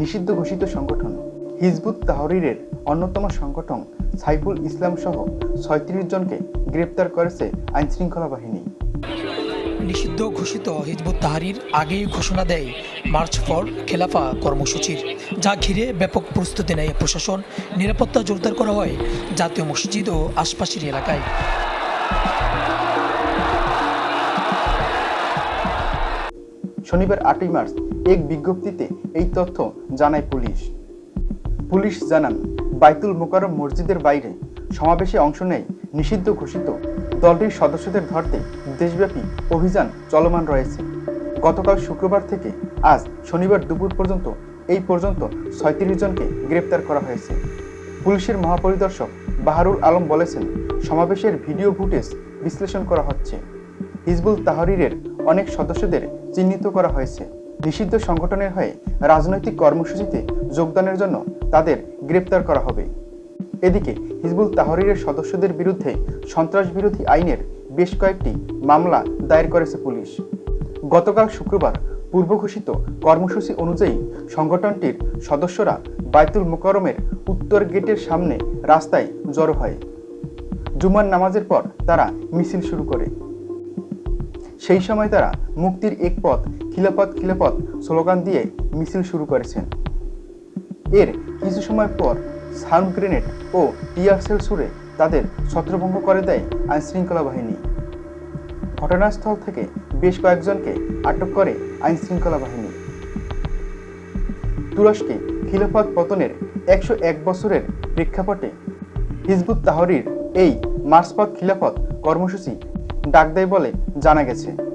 নিষিদ্ধ ঘোষিত সংগঠন। হিজবুত তাহরিরের অন্যতম সংগঠন সাইফুল ইসলাম সহ ছয়ত্রিশ জনকে গ্রেপ্তার করেছে আইনশৃঙ্খলা বাহিনী। নিষিদ্ধ ঘোষিত হিজবুত তাহারির আগেই ঘোষণা দেয় মার্চ ফর খেলাফা কর্মসূচির, যা ঘিরে ব্যাপক প্রস্তুতি নেয় প্রশাসন, নিরাপত্তা জোরদার করা হয় জাতীয় মসজিদ ও আশপাশের এলাকায়। শনিবার আটই মার্চ এক বিজ্ঞপ্তিতে এই তথ্য জানায় পুলিশ। পুলিশ জানান, বাইতুল মোকারম মসজিদের বাইরে সমাবেশে অংশ নেয় নিষিদ্ধ ঘোষিত দলটির সদস্যদের ধরতে দেশব্যাপী অভিযান চলমান রয়েছে। গতকাল শুক্রবার থেকে আজ শনিবার দুপুর পর্যন্ত এই পর্যন্ত ছয়ত্রিশ জনকে গ্রেপ্তার করা হয়েছে। পুলিশের মহাপরিদর্শক বাহারুল আলম বলেছেন, সমাবেশের ভিডিও ফুটেজ বিশ্লেষণ করা হচ্ছে। হিজবুল তাহরিরের অনেক সদস্যদের চিহ্নিত করা হয়েছে। নিষিদ্ধ সংগঠনের হয়ে রাজনৈতিক কর্মসূচিতে যোগদানের জন্য তাদের গ্রেপ্তার করা হবে। এদিকে, হিজবুল তাহরিরের সদস্যদের বিরুদ্ধে সন্ত্রাস বিরোধী আইনের বেশ কয়েকটি মামলা দায়ের করেছে পুলিশ। গতকাল শুক্রবার পূর্ব ঘোষিত কর্মসূচি অনুযায়ী সংগঠনটির সদস্যরা বাইতুল মোকরমের উত্তর গেটের সামনে রাস্তায় জড়ো হয়। জুমার নামাজের পর তারা মিছিল শুরু করে। সেই সময় তারা মুক্তির এক পথ খিলাপথ খিলাপথ স্লোগান দিয়ে মিছিল শুরু করেছেন। এর কিছু সময় পর সাউন্ড গ্রেনেড ও টিয়ার সুরে তাদের ছত্রভঙ্গ করে দেয় আইনশৃঙ্খলা বাহিনী। ঘটনাস্থল থেকে বেশ কয়েকজনকে আটক করে আইনশৃঙ্খলা বাহিনী। তুরস্কে খিলাফত পতনের একশো এক বছরের প্রেক্ষাপটে হিজবুত তাহরির এই মার্চপথ খিলাফত কর্মসূচি ডাক দেয় বলে জানা গেছে।